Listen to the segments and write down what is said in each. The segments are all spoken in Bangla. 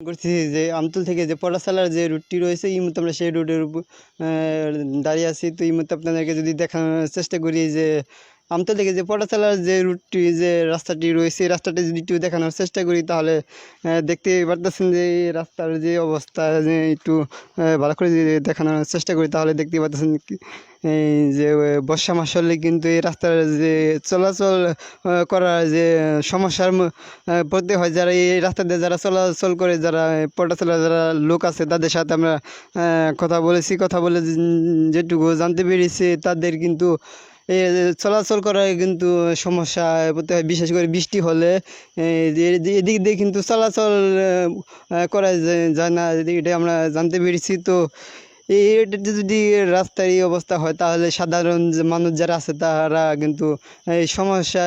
করছি যে আমতুল থেকে যে পড়াশালার যে রুটটি রয়েছে, এই মুহূর্তে আমরা সেই রুটের উপর দাঁড়িয়ে আছি। তো এই মুহূর্তে আপনাদেরকে যদি দেখানোর চেষ্টা করি যে আমতল থেকে যে পড়াশালার যে রুটটি, যে রাস্তাটি রয়েছে, এই রাস্তাটি যদি একটু দেখানোর চেষ্টা করি তাহলে দেখতে পারতেছেন যে এই রাস্তার যে অবস্থা, যে একটু ভালো করে যদি দেখানোর চেষ্টা করি তাহলে দেখতে পারতেছেন এই যে বর্ষা মাস হলে কিন্তু এই রাস্তার যে চলাচল করার যে সমস্যার পড়তে হয়, যারা এই রাস্তা দিয়ে যারা চলাচল করে, যারা পটাচলা যারা লোক আছে তাদের সাথে আমরা কথা বলেছি, কথা বলে যেটুকু জানতে পেরেছি, তাদের কিন্তু চলাচল করার কিন্তু সমস্যা পড়তে হয় বিশেষ করে বৃষ্টি হলে এদিক দিয়ে কিন্তু চলাচল করা যায় না এটা আমরা জানতে পেরেছি। তো এটাতে যদি রাস্তার এই অবস্থা হয়, তাহলে সাধারণ মানুষ যারা আছে, তারা কিন্তু এই সমস্যা,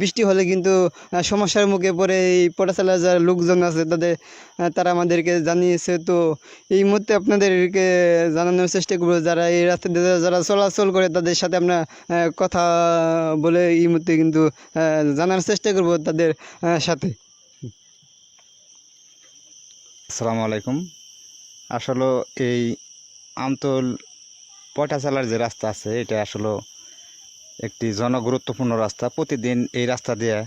বৃষ্টি হলে কিন্তু সমস্যার মুখে পড়ে এই পটাশালা যারা লোকজন আছে, তাদের তারা আমাদেরকে জানিয়েছে। তো এই মুহূর্তে আপনাদেরকে জানানোর চেষ্টা করব, যারা এই রাস্তা দিয়ে যারা চলাচল করে, তাদের সাথে আমরা কথা বলে এই মুহূর্তে কিন্তু জানার চেষ্টা করব তাদের সাথে। আসসালামু আলাইকুম। আসলে এই আমতল পয়টাচালার যে রাস্তা আছে, এটা আসলে একটি জনগুরুত্বপূর্ণ রাস্তা। প্রতিদিন এই রাস্তা দিয়ে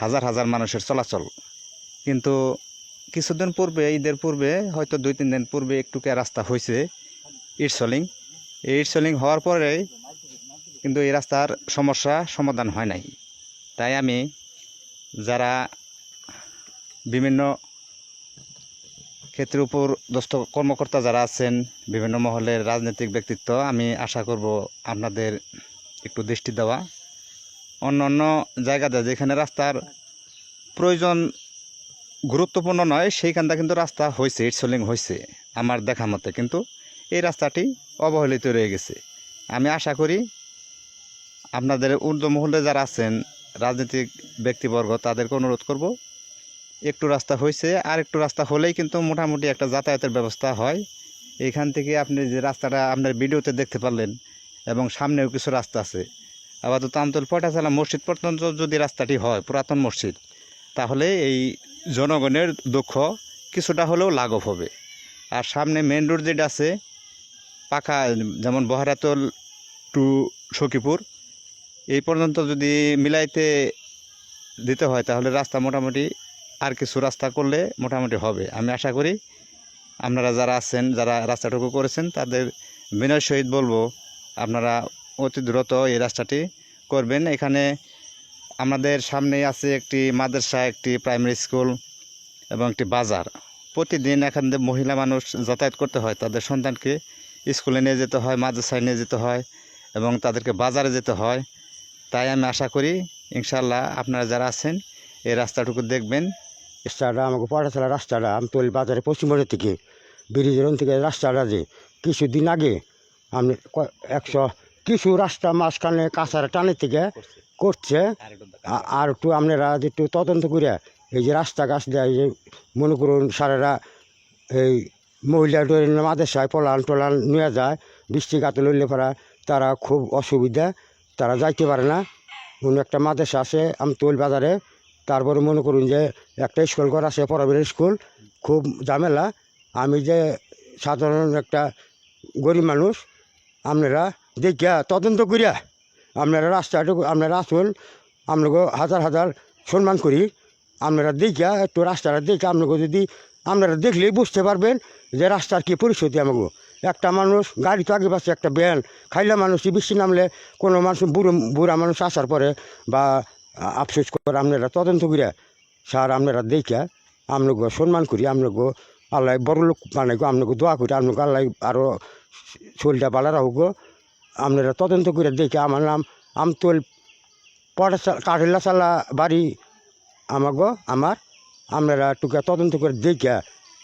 হাজার হাজার মানুষের চলাচল। কিন্তু কিছুদিন পূর্বে, ঈদের পূর্বে, হয়তো দুই, তিন দিন পূর্বে একটুকে রাস্তা হয়েছে ইটসলিং। এই ইটসলিং হওয়ার পরে কিন্তু এই রাস্তার সমস্যা সমাধান হয় নাই। তাই আমি যারা বিভিন্ন ক্ষেত্রের উপর দস্ত কর্মকর্তা যারা আছেন, বিভিন্ন মহলের রাজনৈতিক ব্যক্তিত্ব, আমি আশা করব আপনাদের একটু দৃষ্টি দেওয়া। অন্য অন্য জায়গাতে যেখানে রাস্তার প্রয়োজন গুরুত্বপূর্ণ নয়, সেইখানটা কিন্তু রাস্তা হয়েছে ইটসলিং হয়েছে আমার দেখা মতে। কিন্তু এই রাস্তাটি অবহেলিত রয়ে গেছে। আমি আশা করি আপনাদের ঊর্ধ্ব মহলে যারা আছেন, রাজনৈতিক ব্যক্তিবর্গ, তাদেরকে অনুরোধ করব একটু রাস্তা হয়েছে, আর একটু রাস্তা হলেই কিন্তু মোটামুটি একটা যাতায়াতের ব্যবস্থা হয়। এখান থেকে আপনি যে রাস্তাটা আপনার ভিডিওতে দেখতে পারলেন, এবং সামনেও কিছু রাস্তা আছে। আপাতত আমতল পটাচালা মসজিদ পর্যন্ত যদি রাস্তাটি হয়, পুরাতন মসজিদ, তাহলে এই জনগণের দুঃখ কিছুটা হলেও লাঘব হবে। আর সামনে মেন রোড যেটা আছে, পাকা, যেমন বহরাতল টু সখীপুর, এই পর্যন্ত যদি মিলাইতে দিতে হয়, তাহলে রাস্তা মোটামুটি আর কিছু রাস্তা করলে মোটামুটি হবে। আমি আশা করি আপনারা যারা আছেন, যারা রাস্তাটুকু করেছেন, তাদের বিনয় সহিত বলব, আপনারা অতি দ্রুত এই রাস্তাটি করবেন। এখানে আমাদের সামনে আছে একটি মাদ্রাসা, একটি প্রাইমারি স্কুল এবং একটি বাজার। প্রতিদিন এখান থেকে মহিলা মানুষ যাতায়াত করতে হয়, তাদের সন্তানকে স্কুলে নিয়ে যেতে হয়, মাদ্রাসায় নিয়ে যেতে হয় এবং তাদেরকে বাজারে যেতে হয়। তাই আমি আশা করি ইনশাল্লাহ আপনারা যারা আছেন, এই রাস্তাটুকু দেখবেন। রাস্তাটা আমাকে পড়াশোনার রাস্তাটা আমতল বাজারে পশ্চিমবঙ্গ থেকে ব্রিজের থেকে রাস্তাটা যে কিছুদিন আগে আমি ক- একশো কিছু রাস্তা মাঝখানে কাঁচার টানের থেকে করছে। আর একটু আপনারা যে একটু তদন্ত করে এই যে রাস্তা গাছ দেয় এই যে মনে করুন সারেরা এই মহিলা মাদেশায় পলান টলান নিয়ে যায় বৃষ্টি গাতে লইলে পরা তারা খুব অসুবিধা তারা যাইতে পারে না। অন্য একটা মাদেশা আছে আমতল বাজারে তারপরে মনে করুন যে একটা স্কুল ঘর আছে পড়াবের স্কুল খুব ঝামেলা। আমি যে সাধারণ একটা গরিব মানুষ, আপনারা দেখিয়া তদন্ত করিয়া আপনারা রাস্তাটুকু আপনারা আসুন, আপনাকে হাজার হাজার সম্মান করি। আপনারা দেখিয়া একটু রাস্তাটা দেখে আপনাকে যদি আপনারা দেখলেই বুঝতে পারবেন যে রাস্তার কী পরিস্থিতি আমাকে। একটা মানুষ গাড়ি তো আগে পাচ্ছে একটা ব্যান খাইলা মানুষ বৃষ্টি নামলে কোনো মানুষ বুড়ো, বুড়া মানুষ আসার পরে বা আফসোস করে আপনারা তদন্ত করে স্যার আপনারা দেখে আপনাকে সম্মান করি আপনাকে আল্লাহ বড় লোক বানাইগো আপনাকে দোয়া করি আপনাকে আল্লাহ আরও শরীরটা ভালো রাখুক আপনারা তদন্ত করে দেখে আমার নাম আমতল পড়া কাঠেলা চালা বাড়ি আমাগো, আমার। আপনারা টুকা তদন্ত করে দেখে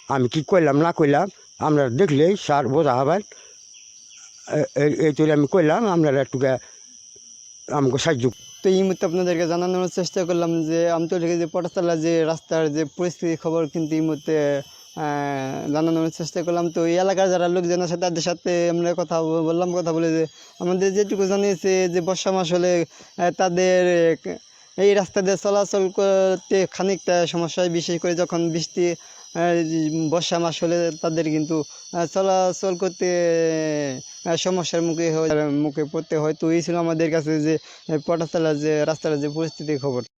আমি কি করলাম না করলাম আপনারা দেখলেই স্যার বোঝা হবেন এই তুলে আমি করলাম আপনারা টুকা আমাকে সাহায্য তো এই মুহূর্তে আপনাদেরকে জানানোর চেষ্টা করলাম যে আমতলিকে যে পটাতলা যে রাস্তার যে পরিস্থিতি খবর কিন্তু এই মুহূর্তে জানানোর চেষ্টা করলাম। তো এই এলাকার যারা লোকজন আছে, তাদের সাথে আমরা কথা বললাম, কথা বলে যে আমাদের যেটুকু জানিয়েছে যে বর্ষা মাস হলে তাদের, এই রাস্তা দিয়ে চলাচল করতে খানিকটা সমস্যা বিশেষ করে যখন বৃষ্টি বর্ষা মাস হলে তাদের কিন্তু চলাচল করতে সমস্যার মুখে মুখে পড়তে হয়। তো এই ছিল আমাদের কাছে যে পটাতলার যে, রাস্তার যে পরিস্থিতির খবর।